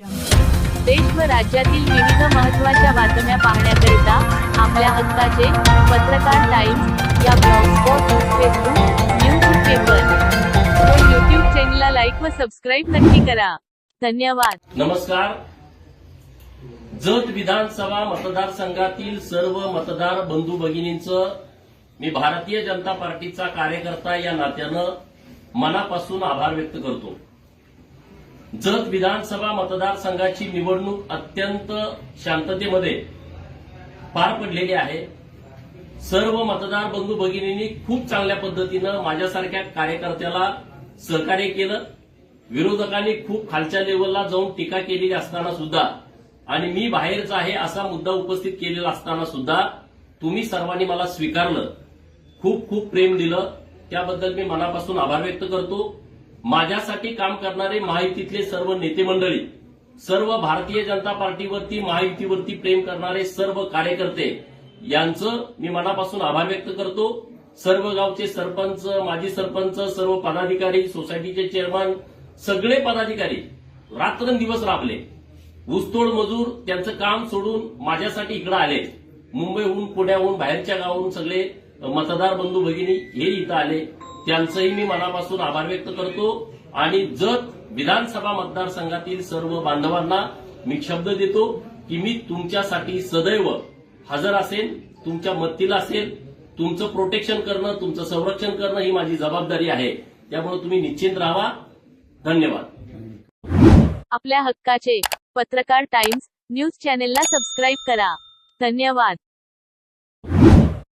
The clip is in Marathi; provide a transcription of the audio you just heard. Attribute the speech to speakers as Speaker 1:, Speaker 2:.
Speaker 1: देश व राज्यातील विविध महत्त्वाच्या बातम्या पाहण्याकरिता आपल्या हक्काचे पत्रकार टाइम्स या ब्लॉगस्पॉट फेसबुक न्यूज पेपर. व यूट्यूब चॅनलला लाईक व सबस्क्राईब नक्की करा. धन्यवाद.
Speaker 2: नमस्कार. जत विधानसभा मतदारसंघातील सर्व मतदार बंधू भगिनींचं मी भारतीय जनता पार्टीचा कार्यकर्ता या नात्यानं मनापासून आभार व्यक्त करतो. जत विधानसभा मतदारसंघाची निवडणूक अत्यंत शांततेमध्ये पार पडलेली आहे. सर्व मतदार बंधू भगिनींनी खूप चांगल्या पद्धतीनं माझ्यासारख्या कार्यकर्त्याला सहकार्य केलं. विरोधकांनी खूप खालच्या लेवलला जाऊन टीका केलेली असताना सुद्धा आणि मी बाहेरचा आहे असा मुद्दा उपस्थित केलेला असताना सुद्धा तुम्ही सर्वांनी मला स्वीकारलं. खूप खूप प्रेम दिलं. त्याबद्दल मी मनापासून आभार व्यक्त करतो. माझ्यासाठी काम करणारे महायुतीतले सर्व नेते मंडळी सर्व भारतीय जनता पार्टीवरती महायुतीवरती प्रेम करणारे सर्व कार्यकर्ते यांचं मी मनापासून आभार व्यक्त करतो. सर्व गावचे सरपंच माजी सरपंच सर्व पदाधिकारी सोसायटीचे चेअरमन सगळे पदाधिकारी रात्रंदिवस राबले. ऊसतोड मजूर त्यांचं काम सोडून माझ्यासाठी इकडे आले. मुंबईहून पुण्याहून बाहेरच्या गावाहून सगळे मतदार बंधू भगिनी हे इथं आले. त्यांचंही मी मनापासून आभार व्यक्त करतो. आणि जत विधानसभा मतदारसंघातील सर्व बांधवांना मी शब्द देतो की मी तुमच्यासाठी सदैव हजर असेल तुमच्या मदतीला असेल. तुमचं प्रोटेक्शन करणं तुमचं संरक्षण करणं ही माझी जबाबदारी आहे. त्यामुळे तुम्ही निश्चिंत राहा. धन्यवाद.
Speaker 1: आपल्या हक्काचे पत्रकार टाइम्स न्यूज चॅनेलला सबस्क्राईब करा. धन्यवाद.